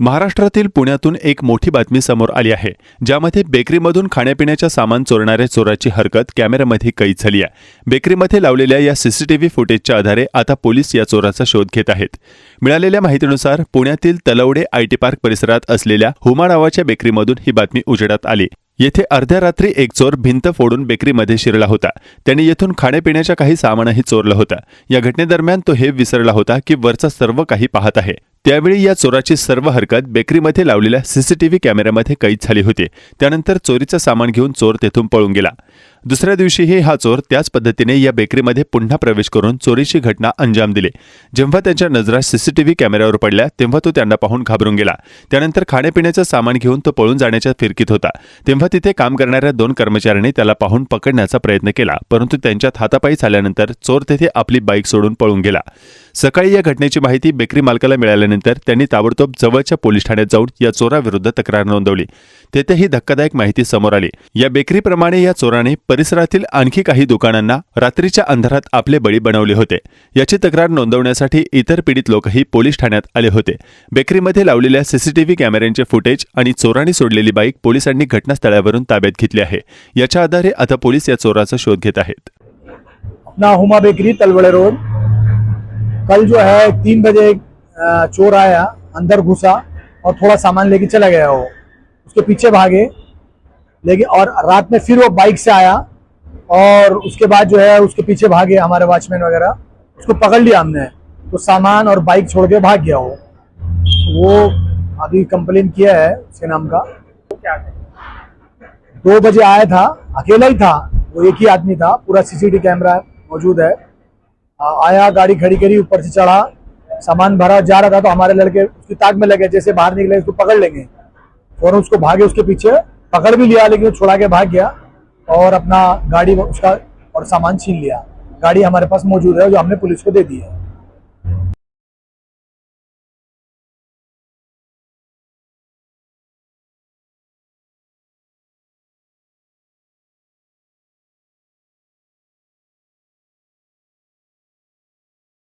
महाराष्ट्रातील पुण्यातून एक मोठी बातमी समोर आली आहे ज्यामध्ये बेकरीमधून खाण्यापिण्याच्या सामान चोरणाऱ्या चोराची हरकत कॅमेऱ्यामध्ये कैद झाली आहे. बेकरीमध्ये लावलेल्या या सीसीटीव्ही फुटेजच्या आधारे आता पोलीस या चोराचा शोध घेत आहेत. मिळालेल्या माहितीनुसार पुण्यातील तलवडे आयटी पार्क परिसरात असलेल्या हुमा नावाच्या बेकरीमधून ही बातमी उजेडात आली. येथे अर्ध्या रात्री एक चोर भिंत फोडून बेकरीमध्ये शिरला होता. त्याने येथून खाण्यापिण्याच्या काही सामानही चोरलं होतं. या घटनेदरम्यान तो हे विसरला होता की वरचा सर्व काही पाहत आहे. त्यावेळी या चोराची सर्व हरकत बेकरीमध्ये लावलेल्या सीसीटीव्ही कॅमेऱ्यामध्ये कैद झाली होती. त्यानंतर चोरीचं सामान घेऊन चोर तेथून पळून गेला. दुसऱ्या दिवशीही हा चोर त्याच पद्धतीने या बेकरीमध्ये पुन्हा प्रवेश करून चोरीची घटना अंजाम दिली. जेव्हा त्यांच्या नजरा सीसीटीव्ही कॅमेऱ्यावर पडल्या तेव्हा तो त्यांना पाहून घाबरून गेला. त्यानंतर खाण्यापिण्याचं सामान घेऊन तो पळून जाण्याच्या फिरकीत होता. तेव्हा तिथे काम करणाऱ्या दोन कर्मचाऱ्यांनी त्याला पाहून पकडण्याचा प्रयत्न केला परंतु त्यांच्यात हातापायी झाल्यानंतर चोर तेथे आपली बाईक सोडून पळून गेला. सकाळी या घटनेची माहिती बेकरी मालकाला मिळाल्यानंतर त्यांनी ताबडतोब जवळच्या पोलीस ठाण्यात जाऊन या चोराविरुद्ध तक्रार नोंदवली. तेथे ही धक्कादायक माहिती समोर आली. या बेकरीप्रमाणे या चोराने परिसरातील आणखी काही दुकानांना रात्रीच्या अंधारात आपले बळी बनवले होते. याची तक्रार नोंदवण्यासाठी इतर पीडित लोकही पोलीस ठाण्यात आले होते. बेकरीमध्ये लावलेल्या सीसीटीव्ही कॅमेऱ्यांचे फुटेज आणि चोरांनी सोडलेली बाईक पोलिसांनी घटनास्थळावरून ताब्यात घेतली आहे. याच्या आधारे आता पोलीस या चोराचा शोध घेत आहेत. ना हुमा बेकरी तलवड़े रोड. कल जो है तीन बजे चोर आया, अंदर घुसा और थोड़ा सामान लेके चला गया वो। उसके पीछे भागे लेकिन और रात में फिर वो बाइक से आया और उसके बाद जो है उसके पीछे भागे हमारे वॉचमैन वगैरह। उसको पकड़ लिया हमने। तो सामान और बाइक छोड़ के भाग गया वो। वो अभी कंप्लेन किया है उसके नाम का। दो बजे आया था, अकेला ही था। वो एक ही आदमी था, पूरा सीसीटीवी कैमरा मौजूद है। आया, गाड़ी खड़ी करी, ऊपर से चढ़ा, सामान भरा, जा रहा था तो हमारे लड़के उसकी ताक में लगे, जैसे बाहर निकले, उसको पकड़ लेंगे। फ़ौरन उसको भागे, उसके पीछे, पकड़ भी लिया, लेकिन छोड़ा के भाग गया और अपना गाड़ी उसका और सामान छीन लिया। गाड़ी हमारे पास मौजूद है, जो हमने पुलिस को दे दी है।